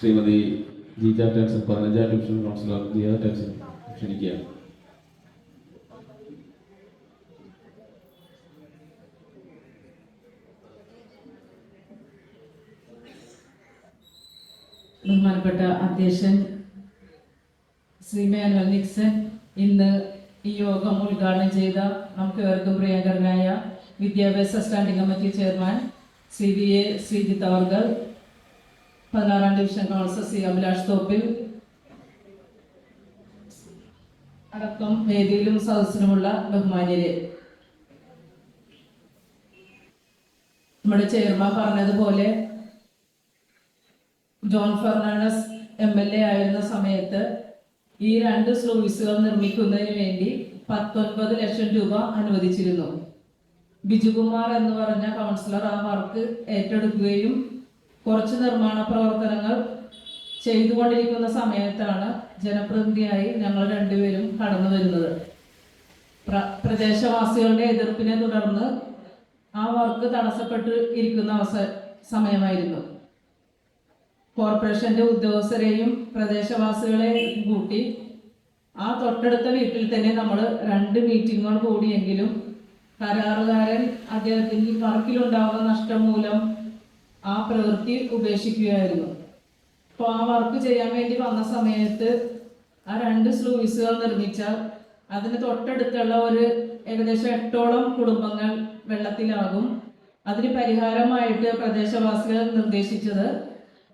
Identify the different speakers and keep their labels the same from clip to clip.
Speaker 1: ശ്രീമതി ജീജ ടെൻസൺ പതിനഞ്ചാം division councillor Jiya ടെൻസൺ ക്ഷണിക്കുകയാണ്
Speaker 2: ബഹുമാനപ്പെട്ട അധ്യക്ഷൻ ശ്രീ മാനുവൽ നിക്സൺ ഇന്ന് ഈ യോഗം ഉദ്ഘാടനം ചെയ്ത നമുക്ക് ഏവർക്കും പ്രിയങ്കരനായ വിദ്യാഭ്യാസ standing committee chairman C V A Sreejith അവർകൾ പതിനാറാം division councillor C Abhilash Thoppil അടക്കം വേദിയിലും സദസ്സിലുമുള്ള ബഹുമാന്യരെ. നമ്മുടെ ചെയർമാൻ പറഞ്ഞതുപോലെ John Fernandez M L A ആയിരുന്ന സമയത്ത് ഈ രണ്ട് സ്ലൂയിസുകൾ നിർമ്മിക്കുന്നതിന് വേണ്ടി പത്തൊൻപത് ലക്ഷം രൂപ അനുവദിച്ചിരുന്നു. ബിജുകുമാർ എന്ന് പറഞ്ഞ കൗൺസിലർ ആ വർക്ക് ഏറ്റെടുക്കുകയും കുറച്ച് നിർമ്മാണ പ്രവർത്തനങ്ങൾ ചെയ്തുകൊണ്ടിരിക്കുന്ന സമയത്താണ് ജനപ്രതിനിധിയായി ഞങ്ങൾ രണ്ടുപേരും കടന്നു വരുന്നത്. പ്ര പ്രദേശവാസികളുടെ എതിർപ്പിനെ തുടർന്ന് ആ വർക്ക് തടസ്സപ്പെട്ട് ഇരിക്കുന്ന അവസ സമയമായിരുന്നു. കോർപ്പറേഷന്റെ ഉദ്യോഗസ്ഥരെയും പ്രദേശവാസികളെയും കൂട്ടി ആ തൊട്ടടുത്ത വീട്ടിൽ തന്നെ നമ്മൾ രണ്ട് മീറ്റിങ്ങുകൾ കൂടിയെങ്കിലും കരാറുകാരൻ അദ്ദേഹത്തിന് വർക്കിലുണ്ടാകുന്ന നഷ്ടം മൂലം ആ പ്രവൃത്തി ഉപേക്ഷിക്കുകയായിരുന്നു. അപ്പോൾ ആ വർക്ക് ചെയ്യാൻ വേണ്ടി വന്ന സമയത്ത് ആ രണ്ട് സ്ലൂയിസുകൾ നിർമ്മിച്ച അതിന് തൊട്ടടുത്തുള്ള ഒരു ഏകദേശം എട്ടോളം കുടുംബങ്ങൾ വെള്ളത്തിലാകും. അതിന് പരിഹാരമായിട്ട് പ്രദേശവാസികൾ നിർദ്ദേശിച്ചത്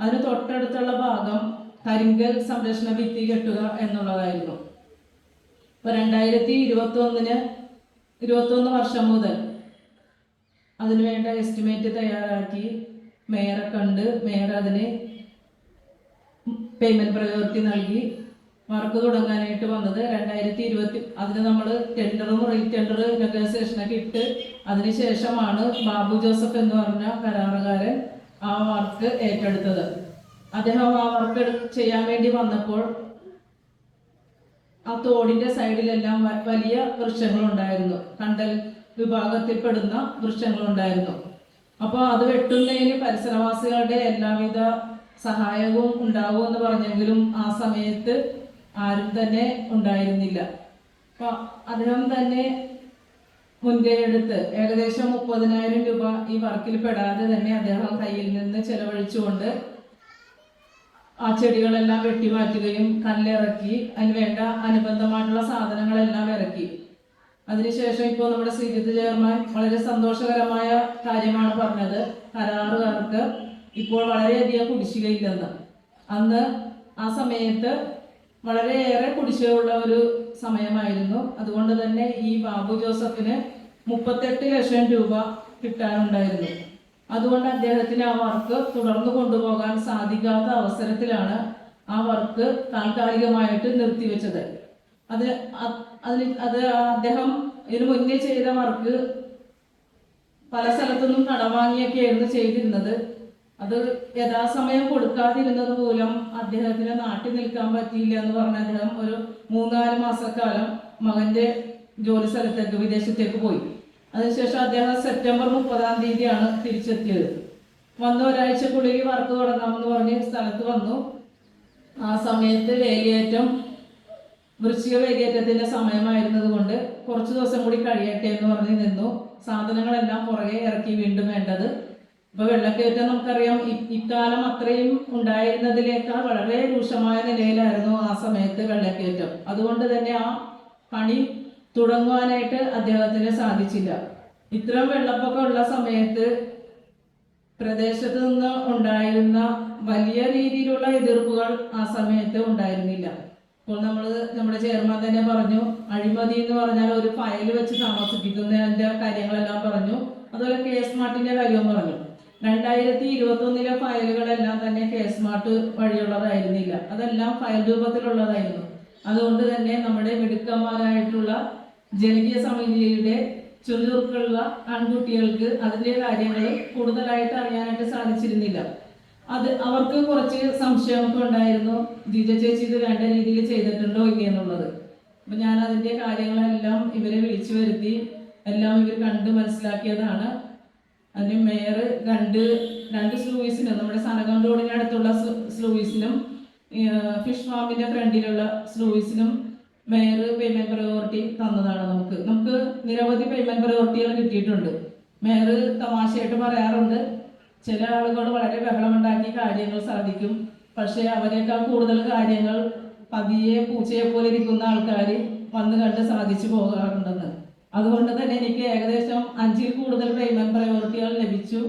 Speaker 2: അതിന് തൊട്ടടുത്തുള്ള ഭാഗം കരിങ്കൽ സംരക്ഷണ ഭിത്തി കെട്ടുക എന്നുള്ളതായിരുന്നു. ഇപ്പൊ രണ്ടായിരത്തി ഇരുപത്തി ഒന്നിന് ഇരുപത്തി ഒന്ന് വർഷം മുതൽ അതിനുവേണ്ട എസ്റ്റിമേറ്റ് തയ്യാറാക്കി മേയറെ കണ്ട് മേയർ അതിന് പേയ്മെന്റ് പ്രയോറിറ്റി നൽകി. വർക്ക് തുടങ്ങാനായിട്ട് വന്നത് രണ്ടായിരത്തി ഇരുപത്തി അതിന് നമ്മൾ ടെൻഡറും റീ ടെൻഡർ നെഗോസിയേഷനൊക്കെ ഇട്ട് അതിനുശേഷമാണ് ബാബു ജോസഫ് എന്ന് പറഞ്ഞ കരാറുകാരൻ ആ വർക്ക് ഏറ്റെടുത്തത്. അദ്ദേഹം ആ വർക്ക് ചെയ്യാൻ വേണ്ടി വന്നപ്പോൾ ആ തോടിന്റെ സൈഡിലെല്ലാം വലിയ വൃക്ഷങ്ങളുണ്ടായിരുന്നു. കണ്ടൽ വിഭാഗത്തിൽപ്പെടുന്ന വൃക്ഷങ്ങളുണ്ടായിരുന്നു. അപ്പോൾ അത് വെട്ടുന്നതിന് പരിസരവാസികളുടെ എല്ലാവിധ സഹായവും ഉണ്ടാവും എന്ന് പറഞ്ഞെങ്കിലും ആ സമയത്ത് ആരും തന്നെ ഉണ്ടായിരുന്നില്ല. അപ്പൊ അദ്ദേഹം തന്നെ മുൻകൈ എടുത്ത് ഏകദേശം മുപ്പതിനായിരം രൂപ ഈ വർക്കിൽ പെടാതെ തന്നെ അദ്ദേഹം കയ്യിൽ നിന്ന് ചെലവഴിച്ചുകൊണ്ട് ആ ചെടികളെല്ലാം വെട്ടിമാറ്റുകയും കല്ലിറക്കി അതിന് വേണ്ട അനുബന്ധമായിട്ടുള്ള സാധനങ്ങളെല്ലാം ഇറക്കി. അതിനുശേഷം ഇപ്പോൾ നമ്മുടെ ശ്രീജിത്ത് ചെയർമാൻ വളരെ സന്തോഷകരമായ കാര്യമാണ് പറഞ്ഞത്. കരാറുകാർക്ക് ഇപ്പോൾ വളരെയധികം കുടിശ്ശികയില്ലെന്ന്. അന്ന് ആ സമയത്ത് വളരെയേറെ കുടിശ്ശികയുള്ള ഒരു സമയമായിരുന്നു. അതുകൊണ്ട് തന്നെ ഈ ബാബു ജോസഫിന് മുപ്പത്തെട്ട് ലക്ഷം രൂപ കിട്ടാനുണ്ടായിരുന്നു. അതുകൊണ്ട് അദ്ദേഹത്തിന് ആ വർക്ക് തുടർന്നു കൊണ്ടുപോകാൻ സാധിക്കാത്ത അവസരത്തിലാണ് ആ വർക്ക് താൽക്കാലികമായിട്ട് നിർത്തിവെച്ചത്. അത് അതിന് അത് അദ്ദേഹം ഇതിനു മുന്നേ ചെയ്ത വർക്ക് പല സ്ഥലത്തുനിന്നും കടം വാങ്ങിയൊക്കെയായിരുന്നു ചെയ്തിരുന്നത്. അത് യഥാസമയം കൊടുക്കാതിരുന്നത് മൂലം അദ്ദേഹത്തിന് നാട്ടിൽ നിൽക്കാൻ പറ്റിയില്ല എന്ന് പറഞ്ഞ അദ്ദേഹം ഒരു മൂന്നാൽ മാസക്കാലം മകന്റെ ജോലി സ്ഥലത്തേക്ക് വിദേശത്തേക്ക് പോയി. അതിനുശേഷം അദ്ദേഹം സെപ്റ്റംബർ മുപ്പതാം തീയതിയാണ് തിരിച്ചെത്തിയത്. വന്ന ഒരാഴ്ചക്കുള്ളിൽ വർക്ക് തുടങ്ങാമെന്ന് പറഞ്ഞ് സ്ഥലത്ത് വന്നു. ആ സമയത്ത് വേലിയേറ്റം വൃശ്ചിക വേലിയേറ്റത്തിന്റെ സമയമായിരുന്നത് കൊണ്ട് കുറച്ച് ദിവസം കൂടി കഴിയട്ടെ എന്ന് പറഞ്ഞ് നിന്നു. സാധനങ്ങളെല്ലാം പുറകെ ഇറക്കി വീണ്ടും വേണ്ടത്. ഇപ്പൊ വെള്ളക്കയറ്റം നമുക്കറിയാം ഇക്കാലം അത്രയും ഉണ്ടായിരുന്നതിലേക്കാൾ വളരെ രൂക്ഷമായ നിലയിലായിരുന്നു ആ സമയത്ത് വെള്ളക്കയറ്റം. അതുകൊണ്ട് തന്നെ ആ പണി തുടങ്ങുവാനായിട്ട് അദ്ദേഹത്തിന് സാധിച്ചില്ല. ഇത്രയും വെള്ളപ്പൊക്കം ഉള്ള സമയത്ത് പ്രദേശത്ത് നിന്ന് ഉണ്ടായിരുന്ന വലിയ രീതിയിലുള്ള എതിർപ്പുകൾ ആ സമയത്ത് ഉണ്ടായിരുന്നില്ല. ഇപ്പോൾ നമ്മൾ നമ്മുടെ ചെയർമാൻ തന്നെ പറഞ്ഞു അഴിമതി എന്ന് പറഞ്ഞാൽ ഒരു ഫയൽ വെച്ച് താമസിപ്പിക്കുന്നതിന്റെ കാര്യങ്ങളെല്ലാം പറഞ്ഞു. അതുപോലെ കെ സ്മാർട്ടിന്റെ കാര്യവും പറഞ്ഞു. രണ്ടായിരത്തി ഇരുപത്തി ഒന്നിലെ ഫയലുകളെല്ലാം തന്നെ കെ സ്മാർട്ട് വഴിയുള്ളതായിരുന്നില്ല. അതെല്ലാം ഫയൽ രൂപത്തിലുള്ളതായിരുന്നു. അതുകൊണ്ട് തന്നെ നമ്മുടെ മിടുക്കന്മാരായിട്ടുള്ള ജനകീയ സമിതിയുടെ ചുരുക്കുള്ള ആൺകുട്ടികൾക്ക് അതിന്റെ കാര്യങ്ങൾ കൂടുതലായിട്ട് അറിയാനായിട്ട് സാധിച്ചിരുന്നില്ല. അത് അവർക്ക് കുറച്ച് സംശയമൊക്കെ ഉണ്ടായിരുന്നു. ജിജ ചേച്ചി ഇത് വേണ്ട രീതിയിൽ ചെയ്തിട്ടുണ്ടോ ഇല്ലേ എന്നുള്ളത്. അപ്പൊ ഞാൻ അതിന്റെ കാര്യങ്ങളെല്ലാം ഇവരെ വിളിച്ചു വരുത്തി. എല്ലാം ഇവർ കണ്ട് മനസ്സിലാക്കിയതാണ്. അതിന് മേയർ രണ്ട് രണ്ട് സ്ലൂയിസിനും നമ്മുടെ സനകം റോഡിന് അടുത്തുള്ള സ്ലൂയിസിനും ഫിഷ് ഫാമിന്റെ ഫ്രണ്ടിലുള്ള സ്ലൂയിസിനും മേയർ പേയ്മെന്റ് പ്രയോറിറ്റി തന്നതാണ് നമുക്ക്. നമുക്ക് നിരവധി പേയ്മെന്റ് പ്രയോറിറ്റികൾ കിട്ടിയിട്ടുണ്ട്. മേയർ തമാശയായിട്ട് പറയാറുണ്ട്. ചില ആളുകൾ വളരെ ബഹളമുണ്ടാക്കി കാര്യങ്ങൾ സാധിക്കും. പക്ഷെ അവരെക്കാൾ കൂടുതൽ കാര്യങ്ങൾ പതിയെ പൂച്ചയെ പോലെ ഇരിക്കുന്ന ആൾക്കാർ വന്ന് കണ്ട് സാധിച്ചു പോകാറുണ്ടെന്ന്. അതുകൊണ്ട് തന്നെ എനിക്ക് ഏകദേശം അഞ്ചിൽ കൂടുതൽ പേയ്മെന്റ് പ്രയോറിറ്റികൾ ലഭിച്ചു.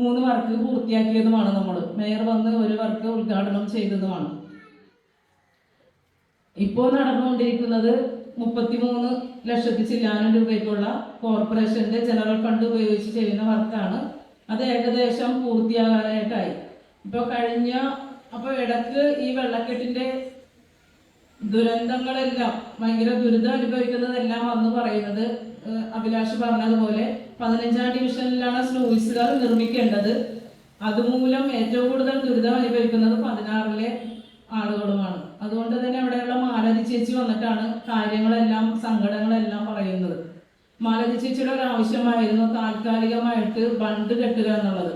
Speaker 2: മൂന്ന് വർക്ക് പൂർത്തിയാക്കിയതുമാണ് നമ്മൾ മേയർ വന്ന് ഒരു വർക്ക് ഉദ്ഘാടനം ചെയ്തതുമാണ്. ഇപ്പോൾ നടന്നുകൊണ്ടിരിക്കുന്നത് മുപ്പത്തിമൂന്ന് ലക്ഷത്തി ചില്ലാനം രൂപയ്ക്കുള്ള കോർപ്പറേഷന്റെ ജനറൽ ഫണ്ട് ഉപയോഗിച്ച് ചെയ്യുന്ന വർക്കാണ്. അത് ഏകദേശം പൂർത്തിയാകാനായിട്ടായി. ഇപ്പോൾ കഴിഞ്ഞ അപ്പോൾ ഇടയ്ക്ക് ഈ വെള്ളക്കെട്ടിന്റെ ദുരന്തങ്ങളെല്ലാം ഭയങ്കര ദുരിതം അനുഭവിക്കുന്നതെല്ലാം വന്ന് പറയുന്നത് അഭിലാഷ് പറഞ്ഞതുപോലെ പതിനഞ്ചാം ഡിവിഷനിലാണ് സ്ലൂയിസുകൾ നിർമ്മിക്കേണ്ടത്. അതുമൂലം ഏറ്റവും കൂടുതൽ ദുരിതം അനുഭവിക്കുന്നത് പതിനാറിലെ ആളുകളുമാണ്. അതുകൊണ്ട് തന്നെ അവിടെയുള്ള മാലതി ചേച്ചി വന്നിട്ടാണ് കാര്യങ്ങളെല്ലാം സങ്കടങ്ങളെല്ലാം പറയുന്നത്. മാലതി ചേച്ചിയുടെ ഒരു ആവശ്യമായിരുന്നു താൽക്കാലികമായിട്ട് ബണ്ട് കെട്ടുക എന്നുള്ളത്.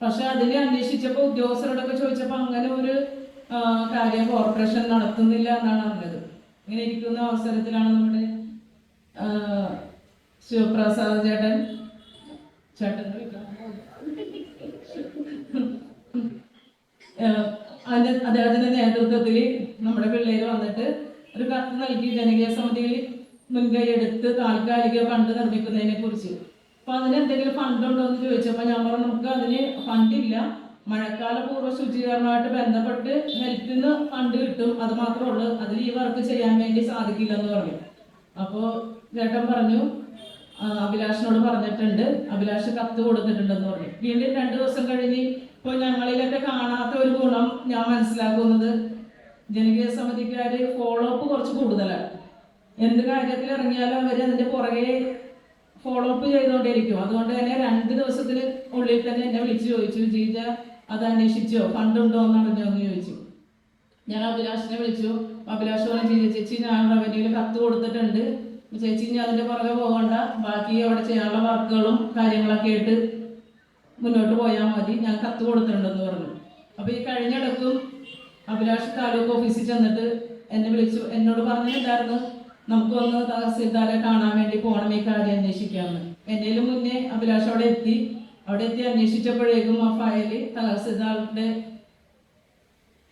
Speaker 2: പക്ഷെ അതിനെ അന്വേഷിച്ചപ്പോൾ ഉദ്യോഗസ്ഥരോടൊക്കെ ചോദിച്ചപ്പോൾ അങ്ങനെ ഒരു കാര്യം കോർപ്പറേഷൻ നടത്തുന്നില്ല എന്നാണ് അറിഞ്ഞത് ഇങ്ങനെ ഇരിക്കുന്ന അവസരത്തിലാണ് നമ്മുടെ ശിവപ്രസാദ് ചേട്ടൻ ചേട്ടൻ അതിന്റെ അദ്ദേഹത്തിന്റെ നേതൃത്വത്തിൽ നമ്മുടെ പിള്ളേര് വന്നിട്ട് ഒരു കത്ത് നൽകി ജനകീയ സമിതിയിൽ മുൻകൈ എടുത്ത് താൽക്കാലിക ഫണ്ട് നിർമ്മിക്കുന്നതിനെ കുറിച്ച് അപ്പൊ അതിന് എന്തെങ്കിലും ഫണ്ട് ഉണ്ടോ എന്ന് ചോദിച്ചപ്പോൾ ഞാൻ പറഞ്ഞു നമുക്ക് അതിന് ഫണ്ടില്ല. മഴക്കാല പൂർവ ശുചീകരണമായിട്ട് ബന്ധപ്പെട്ട് ഹെൽത്തിൽ നിന്ന് ഫണ്ട് കിട്ടും. അത് മാത്രമേ ഉള്ളൂ. അതിൽ ഈ വർക്ക് ചെയ്യാൻ വേണ്ടി സാധിക്കില്ല എന്ന് പറഞ്ഞു. അപ്പോൾ ചേട്ടൻ പറഞ്ഞു അഭിലാഷിനോട് പറഞ്ഞിട്ടുണ്ട്. അഭിലാഷ് കത്ത് കൊടുത്തിട്ടുണ്ടെന്ന് പറഞ്ഞു. വീണ്ടും രണ്ടു ദിവസം കഴിഞ്ഞ് ഇപ്പൊ ഞങ്ങളിലൊക്കെ കാണാത്ത ഒരു ഗുണം ഞാൻ മനസ്സിലാക്കുന്നത് ജനകീയ സമിതിക്കാര് ഫോളോ അപ്പ് കുറച്ച് കൂടുതലാണ്. എന്ത് കാര്യത്തിൽ ഇറങ്ങിയാലും അവർ അതിന്റെ പുറകെ ഫോളോ അപ്പ് ചെയ്തുകൊണ്ടേയിരിക്കും. അതുകൊണ്ട് തന്നെ രണ്ട് ദിവസത്തിന് ഉള്ളിൽ തന്നെ എന്നെ വിളിച്ചു ചോദിച്ചു ജീജ അത് അന്വേഷിച്ചോ? ഫണ്ട് ഉണ്ടോ എന്ന് അറിഞ്ഞോ? എന്ന് ചോദിച്ചു. ഞാൻ അഭിലാഷിനെ വിളിച്ചു. അഭിലാഷ് പറഞ്ഞു ജീജ ചേച്ചി ഞാൻ റവന്യൂവിൽ കത്ത് കൊടുത്തിട്ടുണ്ട്. ചേച്ചി ഞാൻ അതിന്റെ പുറകെ പോകണ്ട. ബാക്കി അവിടെ ചെയ്യാനുള്ള വർക്കുകളും കാര്യങ്ങളൊക്കെ ആയിട്ട് മുന്നോട്ട് പോയാൽ മതി. ഞാൻ കത്ത് കൊടുത്തിട്ടുണ്ടെന്ന് പറഞ്ഞു. അപ്പൊ ഈ കഴിഞ്ഞിടക്കും അഭിലാഷ് താലൂക്ക് ഓഫീസിൽ ചെന്നിട്ട് എന്നെ വിളിച്ചു. എന്നോട് പറഞ്ഞിട്ടുണ്ടായിരുന്നു നമുക്ക് തഹസീൽദാരെ കാണാൻ വേണ്ടി പോകണം ഈ കാര്യം അന്വേഷിക്കാമെന്ന് എന്നേലും മുന്നേ അഭിലാഷ് അവിടെ എത്തി. അവിടെ എത്തി അന്വേഷിച്ചപ്പോഴേക്കും ആ ഫയൽ തഹസീൽദാറുടെ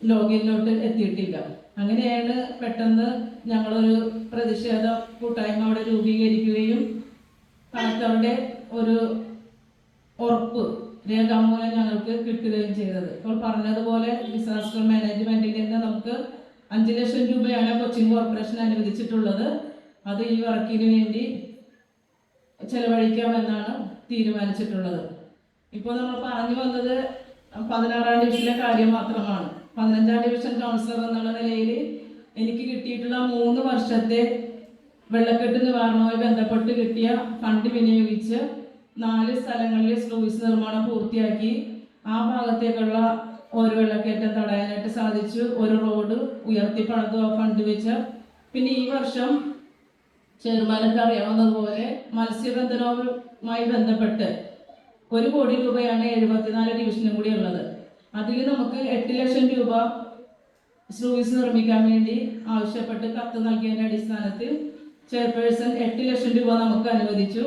Speaker 2: ലോഗിനിലോട്ട് എത്തിയിട്ടില്ല. അങ്ങനെയാണ് പെട്ടെന്ന് ഞങ്ങളൊരു പ്രതിഷേധ കൂട്ടായ്മ അവിടെ രൂപീകരിക്കുകയും കളക്ടറുടെ ഒരു ഉറപ്പ് രേഖാമൂലം ഞങ്ങൾക്ക് കിട്ടുകയും ചെയ്തത്. ഇപ്പോൾ പറഞ്ഞതുപോലെ ഡിസാസ്റ്റർ മാനേജ്മെന്റിൽ നിന്ന് നമുക്ക് അഞ്ച് ലക്ഷം രൂപയാണ് കൊച്ചിൻ കോർപ്പറേഷൻ അനുവദിച്ചിട്ടുള്ളത് അത് ഈ വർക്കിന് വേണ്ടി ചെലവഴിക്കാമെന്നാണ് തീരുമാനിച്ചിട്ടുള്ളത്. ഇപ്പോൾ നമ്മൾ പറഞ്ഞു വന്നത് പതിനാറാം ഡിവിഷനിലെ കാര്യം മാത്രമാണ്. പതിനഞ്ചാം ഡിവിഷൻ കൗൺസിലർ എന്നുള്ള നിലയിൽ എനിക്ക് കിട്ടിയിട്ടുള്ള മൂന്ന് വർഷത്തെ വെള്ളക്കെട്ട് നിവാരണവുമായി ബന്ധപ്പെട്ട് കിട്ടിയ ഫണ്ട് വിനിയോഗിച്ച് നാല് സ്ഥലങ്ങളിൽ സ്ലൂയിസ് നിർമ്മാണം പൂർത്തിയാക്കി ആ ഭാഗത്തേക്കുള്ള ഒരു വെള്ളക്കയറ്റം തടയാനായിട്ട് സാധിച്ചു. ഒരു റോഡ് ഉയർത്തി പണിതു ഫണ്ട് വെച്ച. പിന്നെ ഈ വർഷം ചെയർമാനൊക്കെ അറിയാവുന്നതുപോലെ മത്സ്യബന്ധനവുമായി ബന്ധപ്പെട്ട് ഒരു കോടി രൂപയാണ് എഴുപത്തിനാല് ഡിവിഷനും കൂടി ഉള്ളത്. അതിൽ നമുക്ക് എട്ട് ലക്ഷം രൂപ സ്ലൂയിസ് നിർമ്മിക്കാൻ വേണ്ടി ആവശ്യപ്പെട്ട് കത്ത് നൽകിയതിന്റെ അടിസ്ഥാനത്തിൽ ചെയർപേഴ്സൺ എട്ട് ലക്ഷം രൂപ നമുക്ക് അനുവദിച്ചു.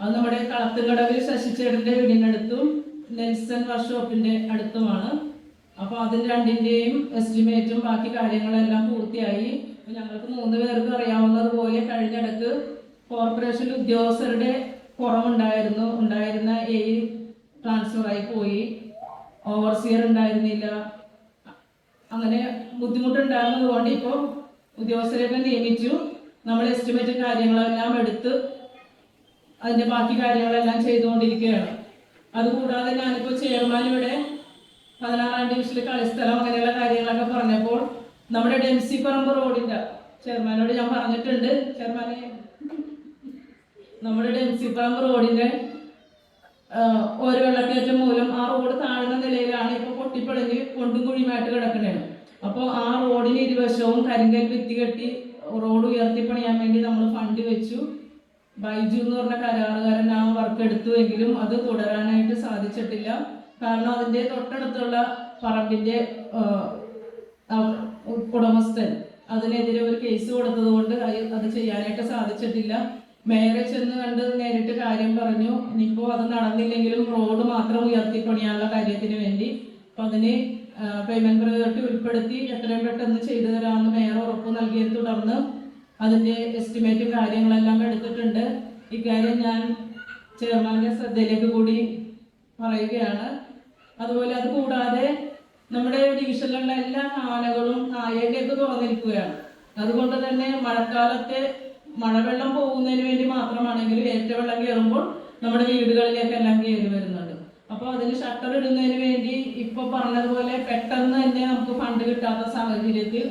Speaker 2: അത് നമ്മുടെ കളത്തുകടവിൽ ശശിചേട്ടന്റെ വീടിനടുത്തും നെൽസൺ വർക്ക്ഷോപ്പിന്റെ അടുത്തുമാണ്. അപ്പൊ അതിൽ രണ്ടിന്റെയും എസ്റ്റിമേറ്റും ബാക്കി കാര്യങ്ങളെല്ലാം പൂർത്തിയായി. ഞങ്ങൾക്ക് മൂന്ന് പേർക്ക് അറിയാവുന്നതുപോലെ കഴിഞ്ഞിടക്ക് കോർപ്പറേഷൻ ഉദ്യോഗസ്ഥരുടെ കുറവുണ്ടായിരുന്നു. ഉണ്ടായിരുന്ന എ ട്രാൻസ്ഫർ ആയി പോയി. ഓവർസിയർ ഉണ്ടായിരുന്നില്ല. അങ്ങനെ ബുദ്ധിമുട്ടുണ്ടായിരുന്നത് കൊണ്ട് ഇപ്പോൾ ഉദ്യോഗസ്ഥരെയൊക്കെ നിയമിച്ചു. നമ്മൾ എസ്റ്റിമേറ്റ് കാര്യങ്ങളെല്ലാം എടുത്ത് അതിന്റെ ബാക്കി കാര്യങ്ങളെല്ലാം ചെയ്തുകൊണ്ടിരിക്കുകയാണ്. അതുകൂടാതെ ഞാനിപ്പോൾ ചെയർമാൻ ഇവിടെ പതിനാറാം ഡിവിഷനിൽ കളിസ്ഥലം അങ്ങനെയുള്ള കാര്യങ്ങളൊക്കെ പറഞ്ഞപ്പോൾ നമ്മുടെ ഡെൻസി പറമ്പ് റോഡിന്റെ ചെയർമാനോട് ഞാൻ പറഞ്ഞിട്ടുണ്ട്. ചെയർമാനെ നമ്മുടെ ഡെൻസി പറമ്പ് റോഡിന്റെ ഒരു വെള്ളക്കയറ്റം മൂലം ആ റോഡ് താഴ്ന്ന നിലയിലാണ് ഇപ്പൊ പൊട്ടിപ്പൊളിഞ്ഞ് കൊണ്ടും കുഴിയുമായിട്ട് കിടക്കണേ അപ്പോൾ ആ റോഡിന് ഇരുവശവും കരിങ്കൽ ഭിത്തി കെട്ടി റോഡ് ഉയർത്തി പണിയാൻ വേണ്ടി നമ്മൾ ഫണ്ട് വെച്ചു. ബൈജു എന്ന് പറഞ്ഞ കരാറുകാരൻ ആ വർക്ക് എടുത്തുവെങ്കിലും അത് തുടരാനായിട്ട് സാധിച്ചിട്ടില്ല. കാരണം അതിന്റെ തൊട്ടടുത്തുള്ള ആ, ഉടമസ്ഥൻ അതിനെതിരെ ഒരു കേസ് കൊടുത്തത് കൊണ്ട് അത് ചെയ്യാനായിട്ട് സാധിച്ചിട്ടില്ല. മേയറെ ചെന്ന് കണ്ട് നേരിട്ട് കാര്യം പറഞ്ഞു. ഇനിയിപ്പോൾ അത് നടന്നില്ലെങ്കിലും റോഡ് മാത്രം ഉയർത്തിപ്പണിയാനുള്ള കാര്യത്തിന് വേണ്ടി. അപ്പം അതിന് പേയ്മെന്റ് പ്രയോറിറ്റി ഉൾപ്പെടുത്തി എത്രയും പെട്ടെന്ന് ചെയ്തു തരാമെന്ന് മേയർ ഉറപ്പ് നൽകിയത് തുടർന്ന് അതിന്റെ എസ്റ്റിമേറ്റും കാര്യങ്ങളെല്ലാം എടുത്തിട്ടുണ്ട്. ഇക്കാര്യം ഞാൻ ചെയർമാന്റെ ശ്രദ്ധയിലേക്ക് കൂടി പറയുകയാണ്. അതുപോലെ അത് കൂടാതെ നമ്മുടെ ഡിവിഷനിലുള്ള എല്ലാ ആനകളും ആയയിലേക്ക് തുറന്നിരിക്കുകയാണ്. അതുകൊണ്ട് തന്നെ മഴക്കാലത്തെ മഴവെള്ളം പോകുന്നതിന് വേണ്ടി മാത്രമാണെങ്കിലും ഏറ്റവെള്ളം കയറുമ്പോൾ നമ്മുടെ വീടുകളിലേക്ക് എല്ലാം കയറി വരുന്നുണ്ട്. അപ്പോൾ അതിന് ഷട്ടർ ഇടുന്നതിന് വേണ്ടി ഇപ്പോൾ പറഞ്ഞതുപോലെ പെട്ടെന്ന് തന്നെ നമുക്ക് ഫണ്ട് കിട്ടാത്ത സാഹചര്യത്തിൽ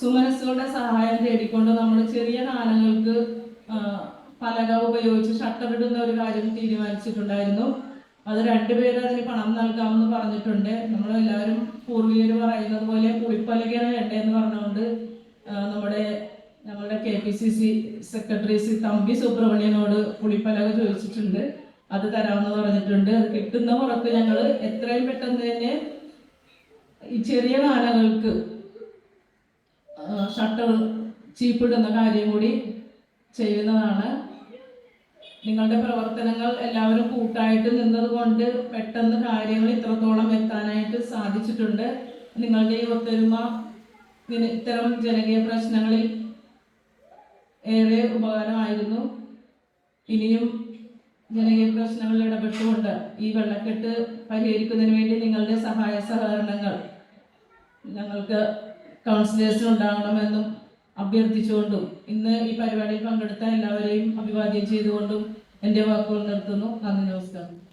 Speaker 2: സുമനസ്സുകളുടെ സഹായം തേടിക്കൊണ്ട് നമ്മൾ ചെറിയ ആനകൾക്ക് പലക ഉപയോഗിച്ച് ഷട്ടർ ഇടുന്ന ഒരു കാര്യം തീരുമാനിച്ചിട്ടുണ്ടായിരുന്നു. അത് രണ്ടുപേരും അതിന് പണം നൽകാമെന്ന് പറഞ്ഞിട്ടുണ്ട്. നമ്മളെല്ലാവരും പൂർവികർ പറയുന്നത് പോലെ പുളിപ്പലകയാണ് വേണ്ടതെന്ന് പറഞ്ഞുകൊണ്ട് നമ്മുടെ നമ്മുടെ K P C C secretary C Thampi സുബ്രഹ്മണ്യനോട് പുളിപ്പലക ചോദിച്ചിട്ടുണ്ട്. അത് തരാമെന്ന് പറഞ്ഞിട്ടുണ്ട്. അത് കിട്ടുന്ന പുറത്ത് ഞങ്ങൾ എത്രയും പെട്ടെന്ന് തന്നെ ഈ ചെറിയ ആനകൾക്ക് ഷട്ടർ ചീപ്പിടുന്ന കാര്യം കൂടി ചെയ്യുന്നതാണ്. നിങ്ങളുടെ പ്രവർത്തനങ്ങൾ എല്ലാവരും കൂട്ടായിട്ട് നിന്നതുകൊണ്ട് പെട്ടെന്ന് കാര്യങ്ങൾ ഇത്രത്തോളം എത്താനായിട്ട് സാധിച്ചിട്ടുണ്ട്. നിങ്ങളുടെ ഈ ഒത്തൊരുമ ഇത്തരം ജനകീയ പ്രശ്നങ്ങളിൽ ഏറെ ഉപകാരമായിരുന്നു. ഇനിയും ജനകീയ പ്രശ്നങ്ങളിൽ ഇടപെട്ടുകൊണ്ട് ഈ വെള്ളക്കെട്ട് പരിഹരിക്കുന്നതിന് വേണ്ടി നിങ്ങളുടെ സഹായ സഹകരണങ്ങൾ ഞങ്ങൾക്ക് കൗൺസിലേഴ്സിന് ഉണ്ടാകണമെന്നും അഭ്യർത്ഥിച്ചുകൊണ്ടും ഇന്ന് ഈ പരിപാടിയിൽ പങ്കെടുത്ത എല്ലാവരെയും അഭിവാദ്യം ചെയ്തുകൊണ്ടും എന്റെ വാക്കുകൾ നിർത്തുന്നു. നന്ദി നമസ്കാരം.